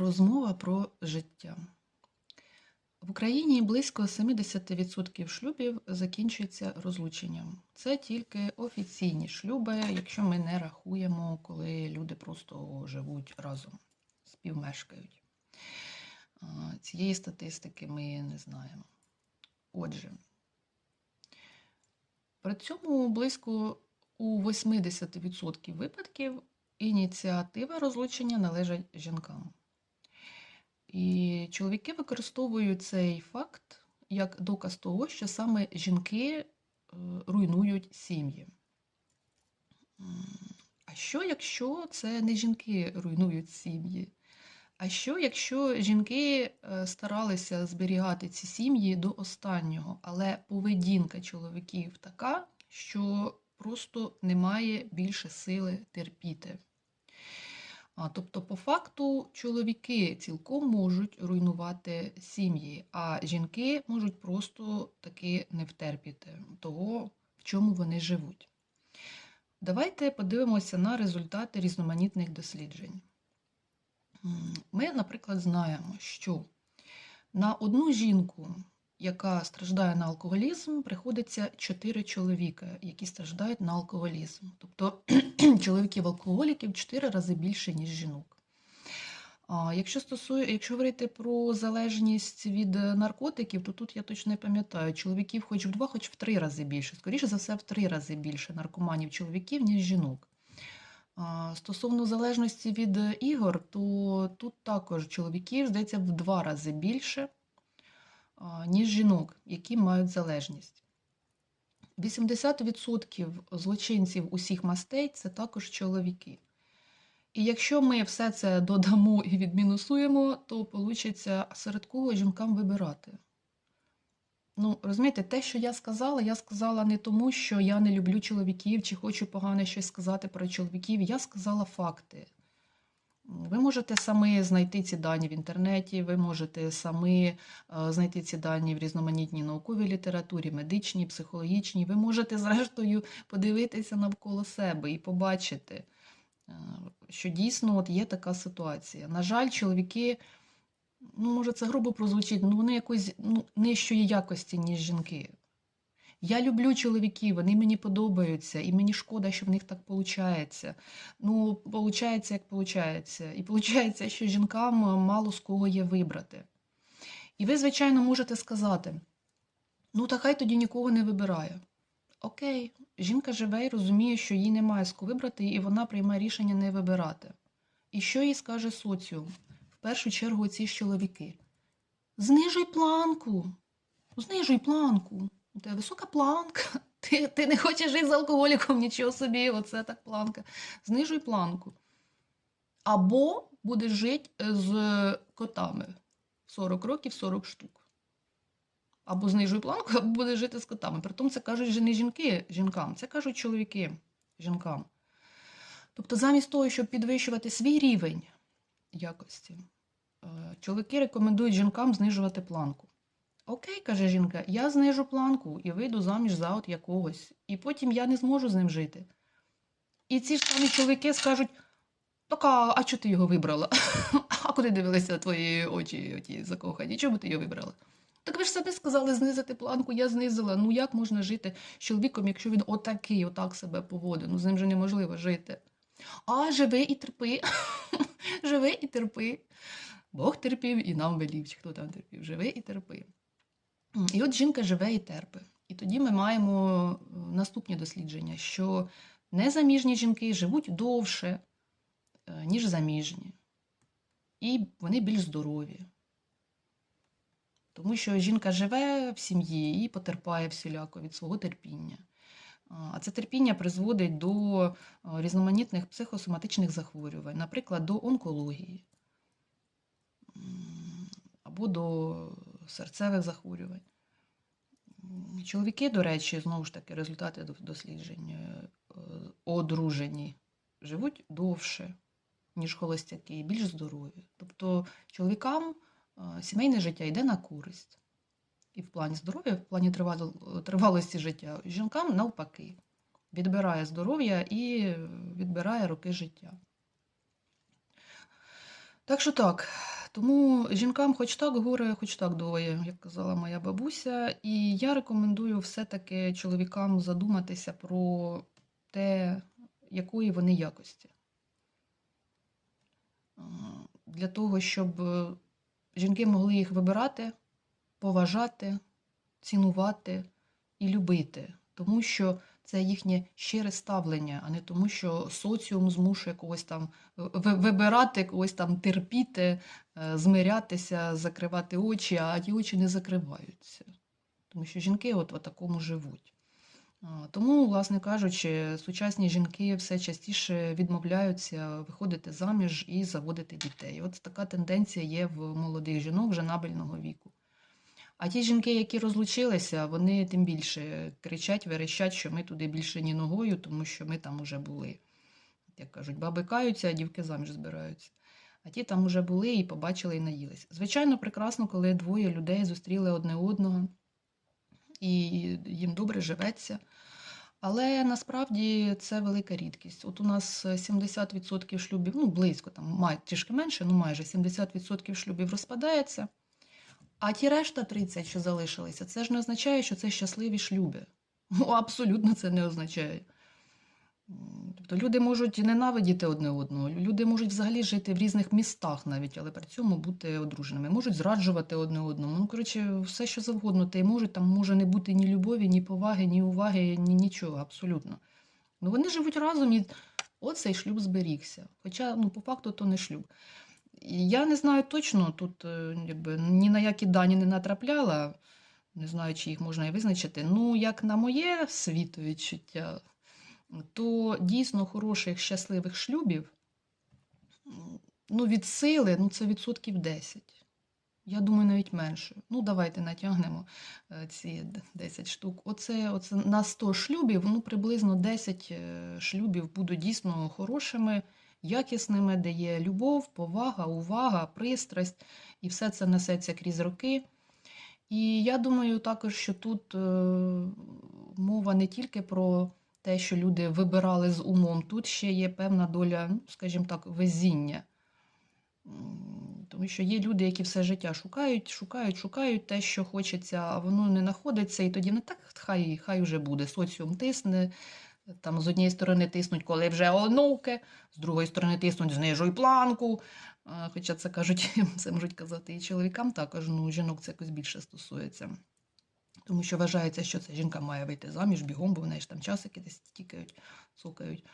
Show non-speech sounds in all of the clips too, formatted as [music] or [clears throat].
Розмова про життя. В Україні близько 70% шлюбів закінчується розлученням. Це тільки офіційні шлюби, якщо ми не рахуємо, коли люди просто живуть разом, співмешкають. Цієї статистики ми не знаємо. Отже, при цьому близько у 80% випадків ініціатива розлучення належить жінкам. І чоловіки використовують цей факт як доказ того, що саме жінки е, руйнують сім'ї. А що, якщо це не жінки руйнують сім'ї? А що, якщо жінки е, старалися зберігати ці сім'ї до останнього, але поведінка чоловіків така, що просто немає більше сили терпіти? А, Тобто, по факту, чоловіки цілком можуть руйнувати сім'ї, а жінки можуть просто таки не втерпіти того, в чому вони живуть. Давайте подивимося на результати різноманітних досліджень. Ми, наприклад, знаємо, що на одну жінку, яка страждає на алкоголізм, приходиться 4 чоловіка, які страждають на алкоголізм. Тобто [clears throat] чоловіків-алкоголіків в 4 рази більше, ніж жінок. Якщо стосує, якщо говорити про залежність від наркотиків, то тут я точно не пам'ятаю, чоловіків хоч в два, хоч в три рази більше. Скоріше за все, в три рази більше наркоманів чоловіків, ніж жінок. Стосовно залежності від ігор, то тут також чоловіків, здається, в два рази більше, ніж жінок, які мають залежність. 80% злочинців усіх мастей це також чоловіки. І якщо ми все це додамо і відмінусуємо, то вийде серед кого жінкам вибирати. Ну, розумієте, те, що я сказала, я сказала не тому, що я не люблю чоловіків чи хочу погане щось сказати про чоловіків. Я сказала факти. Ви можете самі знайти ці дані в інтернеті, ви можете самі е, знайти ці дані в різноманітній науковій літературі, медичній, психологічній. Ви можете, зрештою, подивитися навколо себе і побачити, е, що дійсно от є така ситуація. На жаль, чоловіки, ну, може, це грубо прозвучить, ну вони якось ну, нижчої якості, ніж жінки. Я люблю чоловіків, вони мені подобаються, і мені шкода, що в них так виходить. Ну, виходить, як виходить. І виходить, що жінкам мало з кого є вибрати. І ви, звичайно, можете сказати: ну, та хай тоді нікого не вибирає. Окей, жінка живе і розуміє, що їй немає з кого вибрати, і вона приймає рішення не вибирати. І що їй скаже соціум? В першу чергу ці ж чоловіки. Знижуй планку, знижуй планку. Висока планка. [laughs] Ти, ти не хочеш жити з алкоголіком, нічого собі, оце так планка. Знижуй планку. Або будеш жити з котами 40 років 40 штук. Або знижуй планку, [laughs] або будеш жити з котами. Притом це кажуть не жінки жінкам, це кажуть чоловіки жінкам. Тобто, замість того, щоб підвищувати свій рівень якості, е, чоловіки рекомендують жінкам знижувати планку. Окей, каже жінка, я знижу планку і вийду заміж за от якогось, і потім я не зможу з ним жити. І ці ж самі чоловіки скажуть: так, а, чого ти його вибрала? [laughs] А куди дивилися твої очі оті закохані? Чому ти його вибрала? Так ви ж самі сказали знизити планку, я знизила. Ну як можна жити з чоловіком, якщо він отакий, отак себе поводить? Ну з ним же неможливо жити. А живи і терпи. [laughs] живи і терпи. Бог терпів і нам велів, чи хто там терпів, живи і терпи. І от жінка живе і терпи. І тоді ми маємо е, наступні дослідження, що незаміжні жінки живуть довше, е, ніж заміжні. І вони більш здорові. Тому що жінка живе в сім'ї і потерпає всіляко від свого терпіння. А це терпіння призводить до е, різноманітних психосоматичних захворювань, наприклад, до онкології або до серцевих захворювань. Чоловіки, до речі, знову ж таки, результати досліджень е, одружені, живуть довше, ніж холостяки, і більш здорові. Тобто чоловікам е, сімейне життя йде на користь. І в плані здоров'я, в плані тривалості життя, жінкам навпаки. Відбирає здоров'я і відбирає роки життя. Так що так, Тому жінкам хоч так горе, хоч так двоє, як казала моя бабуся. І я рекомендую все-таки чоловікам задуматися про те, якої вони якості. Для того, щоб е, жінки могли їх вибирати, поважати, цінувати і любити. Тому що це їхнє щире ставлення, а не тому, що соціум змушує когось там вибирати, когось там терпіти, е, змирятися, закривати очі, а ті очі не закриваються. Тому що жінки от в такому живуть. Тому, власне кажучи, сучасні жінки все частіше відмовляються виходити заміж і заводити дітей. От така тенденція є в молодих жінок вже набельного віку. А ті жінки, які розлучилися, вони тим більше кричать, верещать, що ми туди більше ні ногою, тому що ми там уже були. Як кажуть, баби каються, а дівки заміж збираються. А ті там уже були і побачили, і наїлися. Звичайно, прекрасно, коли двоє людей зустріли одне одного і їм добре живеться. Але насправді це велика рідкість. От у нас 70% шлюбів, ну близько, там трішки менше, ну майже 70% шлюбів розпадається. А ті решта 30, що залишилися, це ж не означає, що це щасливі шлюби. Ну, абсолютно це не означає. Тобто люди можуть ненавидіти одне одного, люди можуть взагалі жити в різних містах навіть, але при цьому бути одруженими, можуть зраджувати одне одному. Ну, коротше, все, що завгодно, те й можуть, там може не бути ні любові, ні поваги, ні уваги, ні нічого, абсолютно. Ну, вони живуть разом і оцей шлюб зберігся. Хоча, ну, по факту, то не шлюб. Я не знаю точно, тут е, якби, ні на які дані не натрапляла, не знаю, чи їх можна і визначити. Ну, як на моє світовідчуття, то дійсно хороших щасливих шлюбів ну, від сили ну, це відсотків 10. Я думаю, навіть менше. Ну, давайте натягнемо е, ці 10 штук. Оце, оце на 100 шлюбів, ну, приблизно 10 е, шлюбів будуть дійсно хорошими, якісними, де є любов, повага, увага, пристрасть, і все це несеться крізь роки. І я думаю також, що тут е, мова не тільки про те, що люди вибирали з умом, тут ще є певна доля, ну, скажімо так, везіння. Тому що є люди, які все життя шукають, шукають, шукають те, що хочеться, а воно не знаходиться, і тоді не так хай, хай вже буде. Соціум тисне. Там з однієї сторони тиснуть, коли вже онуки, з другої сторони тиснуть, знижуй планку. Хоча це кажуть, [laughs] це можуть казати і чоловікам також, ну жінок це якось більше стосується. Тому що вважається, що ця жінка має вийти заміж бігом, бо в неї ж там часики десь тікають, цукають.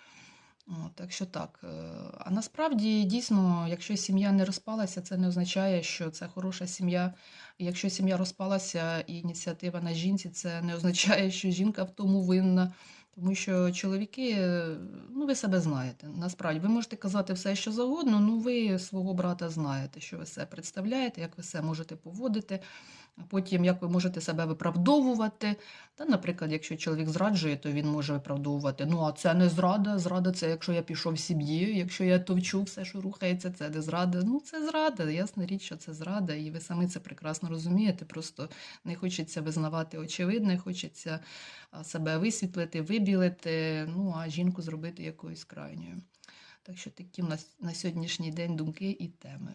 Так що так. Е, А насправді, дійсно, якщо сім'я не розпалася, це не означає, що це хороша сім'я. Якщо сім'я розпалася і ініціатива на жінці, це не означає, що жінка в тому винна. Тому що чоловіки, ну ви себе знаєте. Насправді, ви можете казати все, що завгодно, ну ви свого брата знаєте, що ви все представляєте, як ви все можете поводити, а потім як ви можете себе виправдовувати. Та, наприклад, якщо чоловік зраджує, то він може виправдовувати. Ну, а це не зрада. Зрада це якщо я пішов з сім'ї, якщо я товчу все, що рухається, це не зрада. Ну, це зрада. Ясна річ, що це зрада, і ви самі це прекрасно розумієте. Просто не хочеться визнавати очевидне, хочеться себе висвітлити, вибілити, ну а жінку зробити якоюсь крайньою. Так що такі в на сьогоднішній день думки і теми.